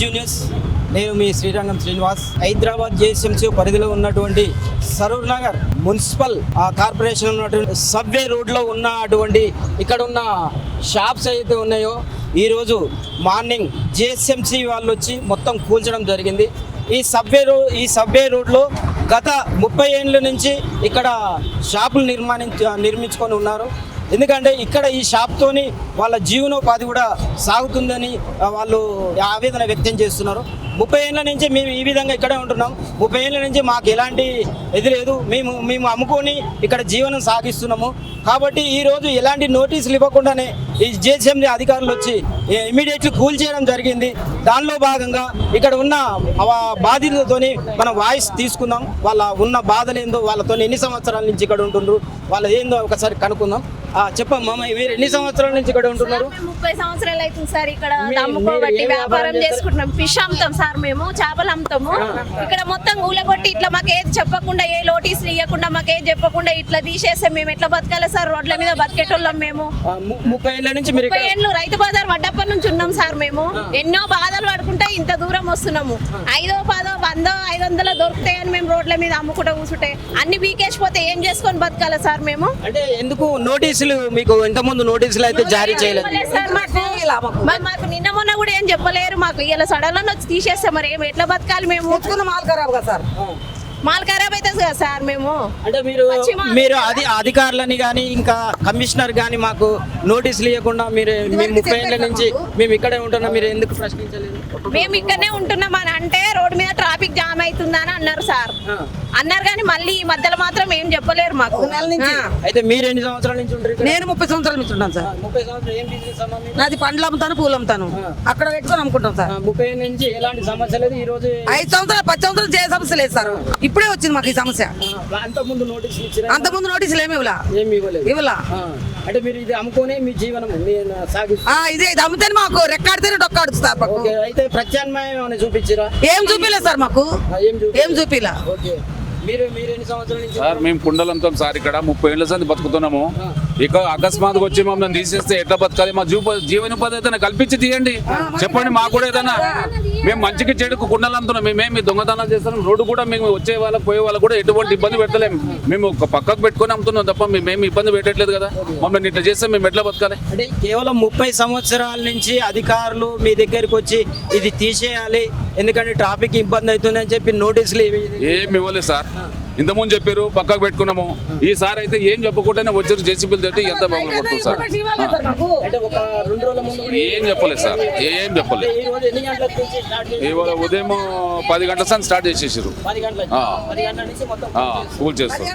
Juniors news నేను మీ Srirangam Srinivas. Hyderabad GHMC పరిధిలో ఉన్నటువంటి సరూర్ నగర్ మున్సిపల్ ఆ కార్పొరేషన్ ఉన్నటువంటి సబ్వే రోడ్లో ఉన్న అటువంటి ఇక్కడ ఉన్న షాప్స్ అయితే ఉన్నాయో ఈరోజు మార్నింగ్ జేఎస్ఎంసీ వాళ్ళు వచ్చి మొత్తం కూల్చడం జరిగింది. ఈ సబ్వే రో ఈ సబ్వే రోడ్లో గత ముప్పై ఏళ్ళ నుంచి ఇక్కడ షాపులు నిర్మాణించ నిర్మించుకొని ఉన్నారు. ఎందుకంటే ఇక్కడ ఈ షాప్తోని వాళ్ళ జీవనోపాధి కూడా సాగుతుందని ఆ, వాళ్ళు ఆవేదన వ్యక్తం చేస్తున్నారు. ముప్పై ఏళ్ళ నుంచి మేము ఈ విధంగా ఇక్కడే ఉంటున్నాం. ముప్పై ఏళ్ళ నుంచి మాకు ఎలాంటి ఇది లేదు. మేము మేము అమ్ముకొని ఇక్కడ జీవనం సాగిస్తున్నాము. కాబట్టి ఈ రోజు ఎలాంటి నోటీసులు ఇవ్వకుండానే ఈ జేసీఎంసీ అధికారులు వచ్చి ఇమీడియట్లీ కూల్ చేయడం జరిగింది. దానిలో భాగంగా ఇక్కడ ఉన్న బాధితులతోని మనం వాయిస్ తీసుకుందాం. వాళ్ళ ఉన్న బాధలు ఏందో వాళ్ళతో ఎన్ని సంవత్సరాల నుంచి ఇక్కడ ఉంటుండ్రు వాళ్ళ ఏందో ఒకసారి కనుక్కుందాం. ఆ, చెప్పమ్మా మీరు ఎన్ని సంవత్సరాల నుంచి ఇక్కడ ఉంటున్నారు? ముప్పై సంవత్సరాలు అవుతుంది సార్ ఇక్కడ అమ్ముకోబట్టి వ్యాపారం? చేసుకుంటున్నాం. ఫిష్ అమ్ముతాం సార్. మేము చేపలు అమ్ముతాము. ఇక్కడ మొత్తం ఊలగొట్టి ఇట్లా మాకు ఏది చెప్పకుండా ఏ నోటీసులు ఇవ్వకుండా మాకు ఏది చెప్పకుండా ఇట్లా తీసేస్తే మేము ఎట్లా బతకాలి సార్? రోడ్ల మీద బతికేటోళ్ళం మేము. ముప్పై ఏళ్ళ నుంచి ముప్పై ఏళ్ళు రైతు బజార్ వడ్డప్పటి నుంచి ఉన్నాం సార్ మేము. ఎన్నో బాధలు పడుకుంటే ఇంత దూరం వస్తున్నాము. ఐదో పదో వందో ఐదు వందలు దొరుకుతాయని మేము రోడ్ల మీద అమ్ముకుంటూ కూర్చుంటే అన్ని బీకేసిపోతే ఏం చేసుకొని బతకాలి సార్ మేము? అంటే ఎందుకు నోటీసులు మీకు ఇంతకుముందు నోటీసులు అయితే జారీ చేయలేదు? సార్ మాకు. మరి మాకు నిన్న మొన్న కూడా ఏం చెప్పలేరు మాకు. ఇలా సడన్ వచ్చి తీసేస్తే మరి ఏం ఎట్లా బతకాలి మేము? తెచ్చుకున్న మాల్ ఖరాబ్ కదా సార్. మాల్ ఖరాబ్ అవుతుంది కదా సార్ మేము? అంటే మీరు మీరు అది అధికారులని కానీ ఇంకా కమిషనర్ కానీ మాకు నోటీసులు ఇవ్వకుండా మీరు మేము ముప్పై ఏళ్ళ నుంచి మేము ఇక్కడే ఉంటున్నాం మీరు ఎందుకు ప్రశ్నించలేదు? మేము ఇక్కడనే ఉంటున్నాం అని అంటే రోడ్ మీద ట్రాఫిక్ జామ్ అవుతుందని అన్నారు సార్. అన్నారు కానీ మళ్ళీ ఈ మధ్యలో మాత్రం ఏం చెప్పలేరు మాకు. నెల నుంచి. ఆ. అయితే మీరు ఎన్ని సంవత్సరాల నుంచి ఉంటారు? నేను ముప్పై సంవత్సరాల నుంచి ఉన్నాను సార్. ముప్పై సంవత్సరాలు ఏం బిజినెస్ అమ్మా మీరు? నాది పండ్లు అమ్ముతాను పూలు అమ్ముతాను. అక్కడ పెట్టుకొని అమ్ముకుంటాం ఆ, సార్ ముప్పై ఏళ్ళ నుంచి ఎలాంటి సమస్య లేదు ఈ రోజు ఐదు సంవత్సరాలు పది సంవత్సరాలు చేయ సమస్య లేదు సార్. ఇప్పుడే వచ్చింది మాకు ఈ సమస్య. అంత ముందు నోటీసులు ఇచ్చిన అంతకుముందు నోటీసులు ఏమి ఇవ్వలా? ఏమి ఇవ్వలేదు. ఇవ్వలా. ఆ, అంటే మీరు ఇది అమ్ముకొని మీ జీవనం మీరు సాగిస్తారు ఆ, ఇదే ఇది అమ్మితేనే మాకు రెక్కాడితేనే డొక్కాడుతుంది సార్ మాకు. ఓకే అయితే ప్రత్యామ్నాయం ఏమైనా చూపించిరా? ఏం చూపిలేదు సార్ మాకు. ఆ, ఏం చూపి ఏం చూపిలా? ఓకే. మీరు మీరు ఎన్ని సంవత్సరాల నుంచి సార్ మేము కుండలంతో సార్ ఇక్కడ ముప్పై ఏళ్ళ సంది బతుకుతున్నాము. ఇక అకస్మాత్తుగా వచ్చి మమ్మల్ని తీసేస్తే ఎట్లా బతకాలి? మా జీవ జీవనోపాధి అయితే కల్పించి తీయండి. చెప్పండి మాకు కూడా ఏదైనా మేము మంచికి చెడుకు కుండలు అమ్ముతున్నాం మేమేమి దొంగతనాలు చేస్తున్నాం. రోడ్డు కూడా మేము వచ్చే వాళ్ళకి పోయే వాళ్ళకి కూడా ఎటువంటి ఇబ్బంది పెట్టలేము మేము ఒక పక్కకు పెట్టుకొని అమ్ముతున్నాం తప్ప మేమేమి ఇబ్బంది పెట్టట్లేదు కదా. మమ్మల్ని ఇట్లా చేస్తే మేము ఎట్లా బతకాలి? అంటే కేవలం ముప్పై సంవత్సరాల నుంచి అధికారులు మీ దగ్గరికి వచ్చి ఇది తీసేయాలి. ఎందుకంటే ట్రాఫిక్ ఇబ్బంది అవుతుంది అని చెప్పి నోటీసులు ఇవి ఏమి ఇవ్వలేదు సార్. ఇంతకుముందు చెప్పారు పక్కకు పెట్టుకున్నాము. ఈసారి అయితే ఏం చెప్పకుండానే వచ్చారు జేసీబీలు తట్టి ఎంత బాగుంది కొడుతుంది సార్. అంటే ఒక రెండు రోజుల ముందు కూడా ఏం చెప్పలేదు సార్ ఏం చెప్పలేదు. ఇవాళ ఉదయం పది గంటల సార్ స్టార్ట్ చేసేసారు కూల్ చేస్తారు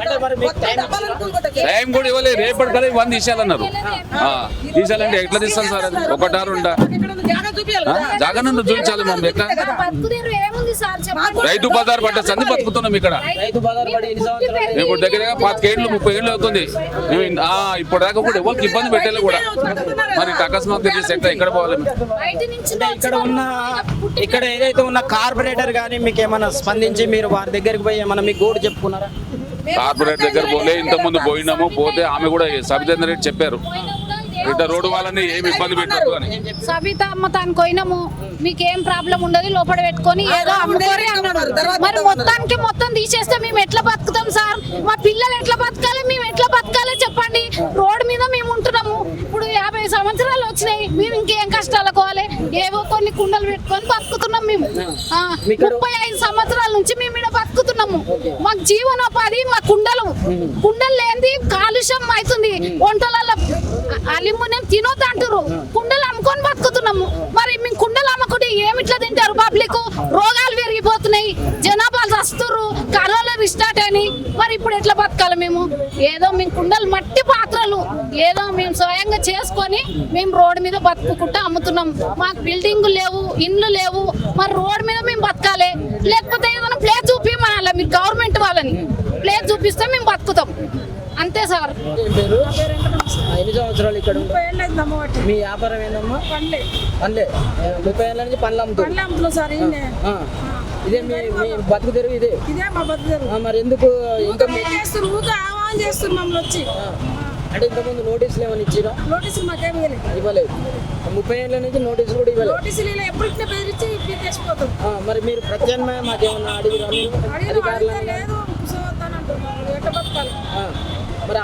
అంటే మరి మీకు టైం కూడా ఇవ్వలేదు. రేపటి కదా వంద తీసేయాలన్నారు. ఆ, తీసేయాలంటే ఎట్లా తీస్తాం సార్ అది? ఒకటా రెండా ఆ, జాగనన్న చూపించాలి మమ్మల్ని ఎట్లా? రైతు బజార్ పడ్డ సంధి బతుకుతున్నాం ఇక్కడ. ఇప్పుడు దగ్గరగా పాతికేళ్ళు ముప్పై ఏళ్ళు అవుతుంది. ఆ, ఇప్పటిదాకా కూడా ఎవరికి ఇబ్బంది పెట్టాలి కూడా. మరి చేసి ఎట్లా ఎక్కడ పోవాలి ఇక్కడ ఉన్న ఇక్కడ ఏదైతే ఉన్న కార్పొరేటర్ కానీ మీకు ఏమైనా స్పందించి మీరు వారి దగ్గరికి పోయి ఏమైనా మీకు గోడు చెప్పుకున్నారా? కార్పొరేట్ దగ్గర పోలే ఇంత ముందు పోయినాము పోతే ఆమె కూడా సబితేందర్ రెడ్డి చెప్పారు. ఇట్లా రోడ్డు వాళ్ళని ఏమి ఇబ్బంది పెట్టద్దు అని. సబిత అమ్మతానికి పోయినాము మీకేం ప్రాబ్లం ఉండదు లోపల పెట్టుకొని ఏదో అమ్ముకోరి అన్నాడు మరి మొత్తానికి మొత్తం తీసేస్తే మేము ఎట్లా బతుకుతాం సార్? మా పిల్లలు ఎట్లా బతకాలి? మేము ఎట్లా బతకాలి? చెప్పండి. రోడ్డు మీద మేము ఉంటున్నాము. ఇప్పుడు యాభై సంవత్సరాలు వచ్చినాయి. మేము ఇంకేం కష్టాలు కోవాలి ఏవో కొన్ని కుండలు పెట్టుకొని బతుకుతున్నాం మేము. ఆ, ముప్పై ఐదు సంవత్సరాల నుంచి మేము ఇక్కడ మాకు జీవనోపాధి మా కుండలు. కుండలు లేనిది కాలుష్యం అవుతుంది. వంటలలో అల్యూమినియం తినొద్దు అంటారు కుండలు అమ్ముకొని బతుకుతున్నాము. మరి మేము కుండలు అమ్మకుంటే ఏమిట్లా తింటారు పబ్లిక్? రోగాలు పెరిగిపోతున్నాయి. జనాభాలు వస్తున్నారు కరోనా రిస్టార్ట్ అని. మరి ఇప్పుడు ఎట్లా బతకాలి మేము? ఏదో మేము కుండలు మట్టి పాత్రలు. ఏదో మేము స్వయంగా చేసుకొని మేము రోడ్డు మీద బతుకుంటూ అమ్ముతున్నాం. మాకు బిల్డింగ్ లేవు ఇండ్లు లేవు. మరి రోడ్డు మీద మేము బతకాలి. లేకపోతే ఏదైనా ప్లేస్ చూపించమనాలి మీరు గవర్నమెంట్ వాళ్ళని. ప్లేస్ చూపిస్తే మేము బతుకుతాం. అంతే సార్. ఎన్ని సంవత్సరాలు ఇక్కడ? మీ వ్యాపారం ఏందమ్మా? పండ్లే పనులే. ఏ, ముప్పై ఏళ్ళ నుంచి పండ్లే అమ్ముతున్నాం సార్. ఇదే మీ మీ బతుకు తెరువు ఇదే? ఇదే మా బతుకు ఆ, మరి ఎందుకు ఇంకా ఊరికే ఆహ్వానం చేస్తున్నారు? మమ్మల్ని వచ్చి. అంటే ఇంతకుముందు నోటీసులు ఏమైనా ఇచ్చిరా? నోటీసులు మాకేం ఇవ్వలేదు ఇవ్వలేదు. ముప్పై ఏళ్ళ నుంచి నోటీసులు కూడా ఇవ్వలేదు. నోటీసులు ఇలా ఎప్పుడు ఇట్లా బెదిరించి పీకేసిపోతాం ఆ, మరి మీరు ప్రత్యామ్నాయం మాకేమన్నా అడిగిరా మీరు? అడిగితే లేదు మరి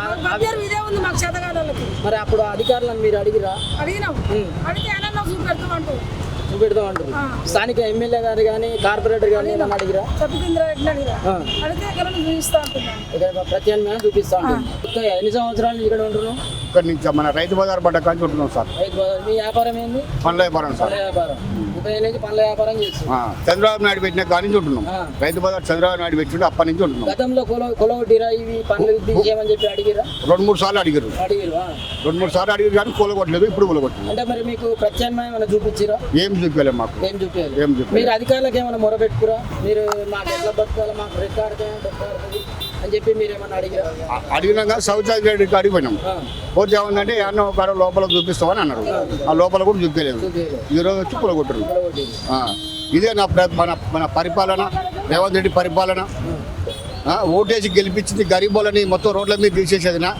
ఇదే ఉంది మాకు చేతగాళ్ళకి మరి అప్పుడు అధికారులను మీరు అడిగిరా? అడిగినాం. అడిగితే చూపెడతాం అంటూ చూపెడదాం అంటారు స్థానిక ఎమ్మెల్యే గారు కానీ కార్పొరేటర్ కానీ ఏమన్నా అడిగిరా. అడిగితే ప్రత్యామ్నాయం చూపిస్తా ఉంటారు ఎన్ని సంవత్సరాల ఇక్కడ ఉంటున్నాం ఇక్కడి నుంచి మన రైతు బజార్ పడ్డ కానీ ఉంటున్నాం సార్. రైతు బజార్. మీ వ్యాపారం ఏంది? పండ్ల వ్యాపారం సార్. పండ్ల వ్యాపారం. నుంచి పండ్ల వ్యాపారం చేస్తాం ఆ, చంద్రబాబు నాయుడు పెట్టిన కాడి నుంచి ఉంటున్నాం. రైతు బజార్ చంద్రబాబు నాయుడు పెట్టిండు అప్పటి నుంచి ఉంటున్నాం. గతంలో కొల కొలవటిరా ఇవి పండ్లు తీసేయమని చెప్పి అడిగిరా? రెండు మూడు సార్లు అడిగారు అడిగిరు. రెండు మూడు సార్లు అడిగారు కానీ కూలగొట్టలేదు ఇప్పుడు కూలగొట్టలేదు. అంటే మరి మీకు ప్రత్యామ్నాయం చూపించిరా? ఏం చూపించలేదు మాకు. ఏం చూపించాలి ఏం చూపించలేదు మీరు అధికారులకు ఏమైనా మొరబెట్టుకురా మీరు మాకు ఎట్లా బతకాలి మాకు రెక్కాడితే అని చెప్పి మీరు ఏమైనా అడిగిరా? అడిగినాక శౌచాలయ రెడ్డి కాడికి పోయినాం. ఆ. పోతే ఏమందంటే ఏమన్నా ఒక లోపల చూపిస్తామని అన్నారు. ఆ. లోపల కూడా చూపించలేదు. చూపించలేదు. ఈ రోజు వచ్చి. ఆ, ఇదే నా మన మన పరిపాలన రేవంత్ రెడ్డి పరిపాలన. ఓటేసి గెలిపించింది గరీబులని మొత్తం రోడ్ల మీద తీసేసేదినా.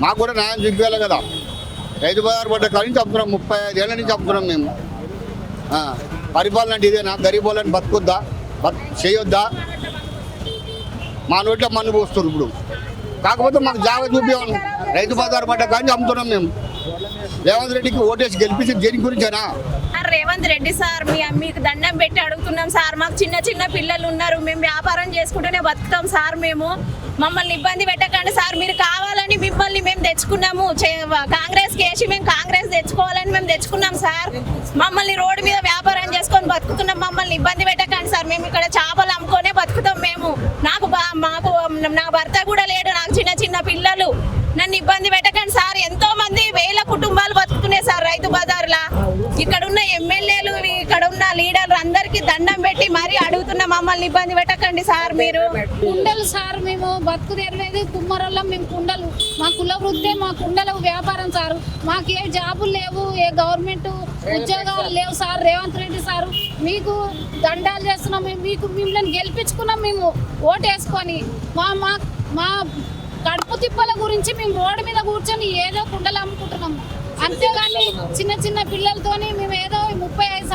మాకు కూడా న్యాయం చూపించాలి కదా. రైతు బజార్ పడ్డ కాడి నుంచి అమ్ముతున్నాం ముప్పై ఐదు ఏళ్ళ నుంచి అమ్ముతున్నాం మేము. పరిపాలన అంటే ఇదేనా? గరీబులని బతుకుద్దా? బత్ చేయొద్దా? మా నోట్లో మన్ను పోస్తారు ఇప్పుడు. కాకపోతే మాకు జాగా చూపించాలి రైతు బజార్ పడ్డ కానీ అమ్ముతున్నాం మేము. రేవంత్ రెడ్డికి ఓటేసి గెలిపించి దేని గురించేనా? సార్ రేవంత్ రెడ్డి సార్ మీ మీకు దండం పెట్టి అడుగుతున్నాం సార్. మాకు చిన్న చిన్న పిల్లలు ఉన్నారు. మేము వ్యాపారం చేసుకుంటూనే బతుకుతాం సార్ మేము. మమ్మల్ని ఇబ్బంది పెట్టకండి సార్. మీరు కావాలని మిమ్మల్ని మేము తెచ్చుకున్నాము. చే- కాంగ్రెస్ కేసి మేము కాంగ్రెస్ తెచ్చుకోవాలని మేము తెచ్చుకున్నాం సార్. మమ్మల్ని రోడ్డు మీద వ్యాపారం చేసుకొని బతుకుతున్నాం. మమ్మల్ని ఇబ్బంది పెట్టకండి సార్. మేము ఇక్కడ చేపలు అమ్ముకొనే బతుకుతాం మేము. నాకు మాకు నా భర్త కూడా లేడు. నాకు చిన్న చిన్న పిల్లలు. నన్ను ఇబ్బంది పెట్టకండి సార్. ఎంతో మంది వేల కుటుంబాలు బతుకుతున్నాయి సార్ రైతు బజార్లా. ఇక్కడ ఉన్న ఎమ్మెల్యేలు ఇక్కడ ఉన్న లీడర్లు అందరికి దండం పెట్టి మరీ అడుగుతున్న మమ్మల్ని ఇబ్బంది పెట్టకండి సార్ మీరు. కుండలు సార్ మేము బతుకు తెరవేది కుమ్మరోళ్ళం మేము కుండలు. మా కుల వృత్తే మా కుండల వ్యాపారం సార్. మాకు ఏ జాబులు లేవు ఏ గవర్నమెంట్ ఉద్యోగాలు లేవు సార్. రేవంత్ రెడ్డి సార్ మీకు దండాలు చేస్తున్నాం మేము. మీకు మిమ్మల్ని గెలిపించుకున్నాం మేము ఓటేసుకొని. మా మా మా కడుపు తిప్పల గురించి మేము రోడ్డు మీద కూర్చొని ఏదో కుండలు అమ్ముకుంటున్నాము. అంతేగాని చిన్న చిన్న పిల్లలతోని మేము ఏదో ముప్పై ఐదు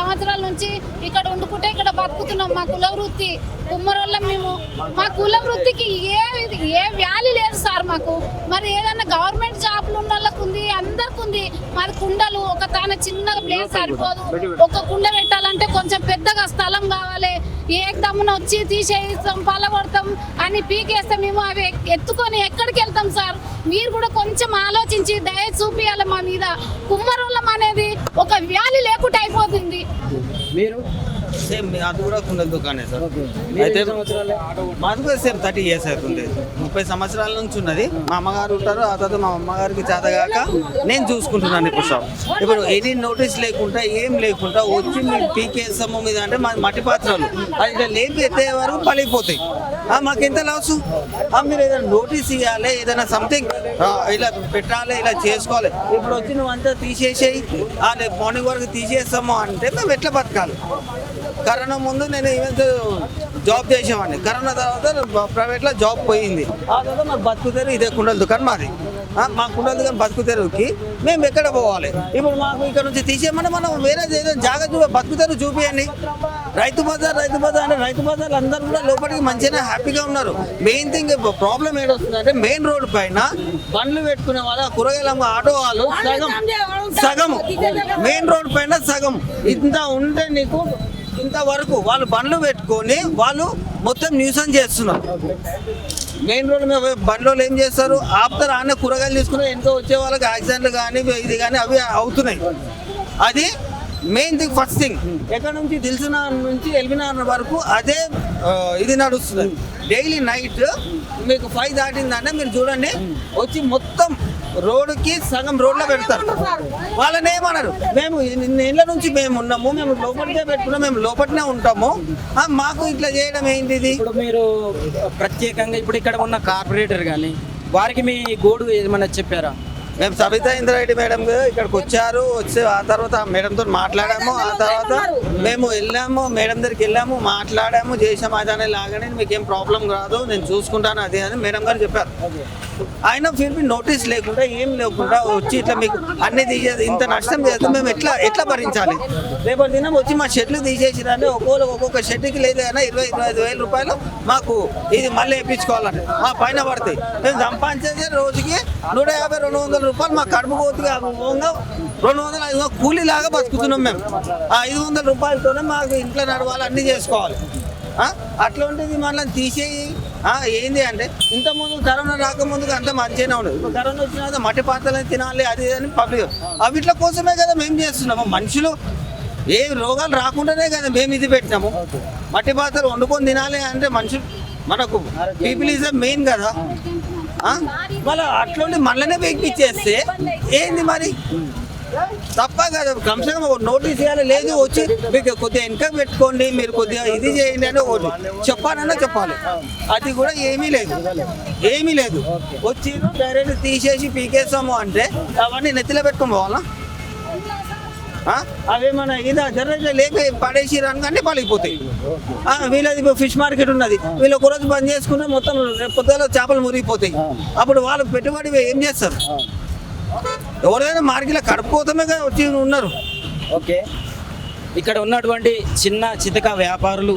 నుంచి ఇక్కడ వండుకుంటే ఇక్కడ బతుకుతున్నాం మా కుల వృత్తి. కుమ్మరోళ్ళం మేము. మా కుల వృత్తికి ఏ ఏ వ్యాలీ లేదు సార్ మాకు. మరి ఏదైనా గవర్నమెంట్ జాబ్లు ఉన్న వాళ్ళకు ఉంది అందరికి ఉంది. మరి కుండలు ఒక తాన చిన్నగా ప్లేస్ సరిపోదు. ఒక కుండ పెట్టాలంటే కొంచెం పెద్దగా స్థలం కావాలి. ఏ దమ్మున వచ్చి తీసేస్తాం పలగొడతాం అని పీకేస్తే మేము అవి ఎత్తుకొని ఎక్కడికి వెళ్తాం సార్? మీరు కూడా కొంచెం ఆలోచించి దయ చూపియాలి మా మీద. కుమ్మరోళ్ళం అనేది ఒక వ్యాధి లేకుండా అయిపోతుంది. మీరు? సేమ్ అది కూడా కుండల దుకాణే సార్. అయితే మాది కూడా సేమ్ థర్టీ ఇయర్స్ అవుతుంది. ముప్పై సంవత్సరాల నుంచి ఉన్నది. మా అమ్మగారు ఉంటారు ఆ తర్వాత మా అమ్మగారికి చేతగాక నేను చూసుకుంటున్నాను ఇప్పుడు షాప్ ఇప్పుడు ఎనీ నోటీస్ లేకుండా ఏం లేకుండా వచ్చి మీరు పీకేస్తాము మీద అంటే మా మట్టి పాత్రలు. అది ఇట్లా లేపి ఎత్తే వరకు పలిగిపోతాయి మాకు ఎంత లాస్? మీరు ఏదైనా నోటీస్ ఇవ్వాలి ఏదైనా సంథింగ్ ఇలా పెట్టాలి ఇలా చేసుకోవాలి. ఇప్పుడు వచ్చి నువ్వు అంతా తీసేసేయి. ఆ, రేపు మార్నింగ్ వరకు తీసేస్తాము అంటే మేము ఎట్లా బతకాలి? కరోనా ముందు నేను ఈవెంట్ జాబ్ చేసేవాడిని. కరోనా తర్వాత ప్రైవేట్లో జాబ్ పోయింది. ఆ తర్వాత మాకు బతుకుతారు ఇదే కుండల దుకాణం మాది. మా కుండల దుకాణం బతుకుతారుకి మేము ఎక్కడ పోవాలి? ఇప్పుడు మాకు ఇక్కడ నుంచి తీసేయమని మనం వేరే ఏదైనా జాగా చూ బతుకుతారు చూపియండి. రైతు బజార్ రైతు బజార్ అంటే రైతు బజార్లు అందరూ కూడా లోపలికి మంచిగా హ్యాపీగా ఉన్నారు. మెయిన్ థింగ్ ప్రాబ్లం ఏడొస్తుందంటే మెయిన్ రోడ్ పైన బండ్లు పెట్టుకునే వాళ్ళ కూరగాయల ఆటో వాళ్ళు సగం సగం మెయిన్ రోడ్ పైన సగం. ఇంత ఉంటే నీకు ఇంతవరకు వాళ్ళు బండ్లు పెట్టుకొని వాళ్ళు మొత్తం న్యూసన్ చేస్తున్నారు. మెయిన్ రోడ్ మీద బండ్లో ఏం చేస్తారు? ఆపుతారు ఆనే కూరగాయలు తీసుకుని ఎంతో వచ్చే వాళ్ళకి యాక్సిడెంట్లు కానీ ఇది కానీ అవి అవుతున్నాయి. అది మెయిన్ థింగ్ ఫస్ట్ థింగ్. ఎక్కడ నుంచి? తెలిసిన నుంచి ఎల్బినార్ వరకు అదే ఇది నడుస్తుంది. డైలీ నైట్ మీకు ఫైవ్ దాటిందంటే మీరు చూడండి వచ్చి మొత్తం రోడ్డుకి సగం రోడ్లో పెడతారు. వాళ్ళని ఏమన్నారు మేము ఇన్ని ఏళ్ళ నుంచి మేము ఉన్నాము మేము లోపలికే పెట్టుకున్నాం మేము లోపలనే ఉంటాము. మాకు ఇట్లా చేయడం ఏంటిది ఇప్పుడు మీరు ప్రత్యేకంగా ఇప్పుడు ఇక్కడ ఉన్న కార్పొరేటర్ కానీ వారికి మీ గోడు ఏమన్నా చెప్పారా? మేము సబితా ఇంద్రారెడ్డి మేడం ఇక్కడికి వచ్చారు వచ్చి ఆ తర్వాత మేడంతో మాట్లాడాము. ఆ తర్వాత మేము వెళ్ళాము మేడం దగ్గరికి వెళ్ళాము మాట్లాడాము చేసాము అదనే లాగానే మీకు ఏం ప్రాబ్లం కాదు నేను చూసుకుంటాను అది అని మేడం గారు చెప్పారు. ఆయన ఫిర్ నోటీస్ లేకుండా ఏం లేకుండా వచ్చి ఇట్లా మీకు అన్ని తీసేది ఇంత నష్టం చేస్తే మేము ఎట్లా ఎట్లా భరించాలి? రేపటి దినం వచ్చి మా షెడ్లు తీసేసిరంటే ఒక్కొక్క ఒక్కొక్క షెడ్కి లేదు అయినా ఇరవై ఇరవై ఐదు వేల రూపాయలు మాకు ఇది మళ్ళీ వేయించుకోవాలంటే. మా పైన పడతాయి. మేము సంపాదించేది రోజుకి నూట యాభై రెండు వందల రూపాయలు మా కడుపు కోతిగా రెండు వందల ఐదు వందల కూలీలాగా బతుకుతున్నాం మేము. ఆ ఐదు వందల రూపాయలతోనే మాకు ఇంట్లో నడవాలి అన్నీ చేసుకోవాలి. ఆ? అట్లాంటిది మళ్ళీ తీసేయి. ఏంది అంటే ఇంత ముందు కరోనా రాకముందుకు అంత మంచిగానే ఉండదు. ఇప్పుడు కరోనా వచ్చిన తర్వాత మట్టి పాత్రలు తినాలి అది అని పబ్లిక్ అవిట్ల కోసమే కదా మేము చేస్తున్నాము. మనుషులు ఏ రోగాలు రాకుండానే కదా మేము ఇది పెట్టినాము. మట్టి పాత్రలు వండుకొని తినాలి అంటే మనుషులు మనకు పీపుల్ ఈజ్ మెయిన్ కదా. ఆ? మళ్ళీ అట్లుండి మళ్ళీనే వెక్కిచ్చేస్తే ఏంది మరి? తప్ప కదా. కమ్సే ఒక నోటీస్ ఇవ్వాలి లేదు వచ్చి మీకు కొద్దిగా ఇన్కమ్ పెట్టుకోండి మీరు కొద్దిగా ఇది చేయండి అని ఒకటి చెప్పాలన్నా చెప్పాలి. అది కూడా ఏమీ లేదు. ఏమీ లేదు. వచ్చి డైరెక్ట్ తీసేసి పీకేస్తాము అంటే అవన్నీ నెత్తిలో పెట్టుకొని పోవాలా? అవేమన్నా ఇదా జర్ర లేక పడేసి అనుకంటే పలిగిపోతాయి వీళ్ళది ఇప్పుడు ఫిష్ మార్కెట్ ఉన్నది. వీళ్ళు ఒక రోజు బంద్ చేసుకుంటే మొత్తం రేపు పొద్దున చేపలు మురిగిపోతాయి. అప్పుడు వాళ్ళు పెట్టుబడి ఏం చేస్తారు? ఎవరైనా మార్కెట్లో కడుపుకోతమే వచ్చి ఉన్నారు. ఓకే. ఇక్కడ ఉన్నటువంటి చిన్న చితక వ్యాపారులు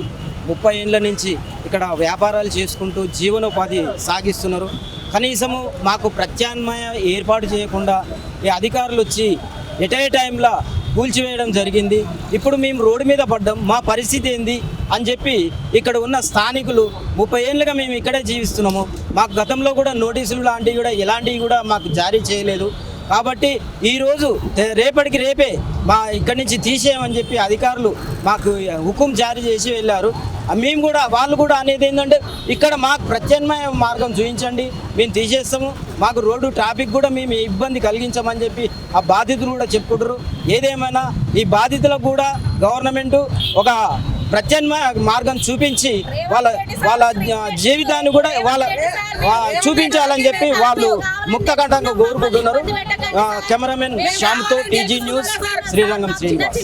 ముప్పై ఏళ్ళ నుంచి ఇక్కడ వ్యాపారాలు చేసుకుంటూ జీవనోపాధి సాగిస్తున్నారు. కనీసము మాకు ప్రత్యామ్నాయ ఏర్పాటు చేయకుండా ఈ అధికారులు వచ్చి ఎట్ టైంలో కూల్చివేయడం జరిగింది. ఇప్పుడు మేము రోడ్డు మీద పడ్డాం మా పరిస్థితి ఏంది అని చెప్పి ఇక్కడ ఉన్న స్థానికులు ముప్పై ఏళ్ళుగా మేము ఇక్కడే జీవిస్తున్నాము. మాకు గతంలో కూడా నోటీసులు లాంటివి కూడా ఎలాంటివి కూడా మాకు జారీ చేయలేదు. కాబట్టి ఈరోజు రేపటికి రేపే మా ఇక్కడి నుంచి తీసేయమని చెప్పి అధికారులు మాకు హుకుం జారీ చేసి వెళ్ళారు. మేము కూడా వాళ్ళు కూడా అనేది ఏంటంటే ఇక్కడ మాకు ప్రత్యామ్నాయ మార్గం చూపించండి మేము తీసేస్తాము. మాకు రోడ్డు ట్రాఫిక్ కూడా మేము ఇబ్బంది కలిగించమని చెప్పి ఆ బాధితులు కూడా చెప్పుకుంటారు ఏదేమైనా ఈ బాధితులకు కూడా గవర్నమెంటు ఒక ప్రత్యామ్నాయ మార్గం చూపించి వాళ్ళ వాళ్ళ జీవితాన్ని కూడా వాళ్ళ చూపించాలని చెప్పి వాళ్ళు ముక్తకంఠంగా కోరుకుంటున్నారు. కెమెరామెన్ శ్యామ్తో టీజీ న్యూస్ శ్రీరంగం శ్రీనివాస్.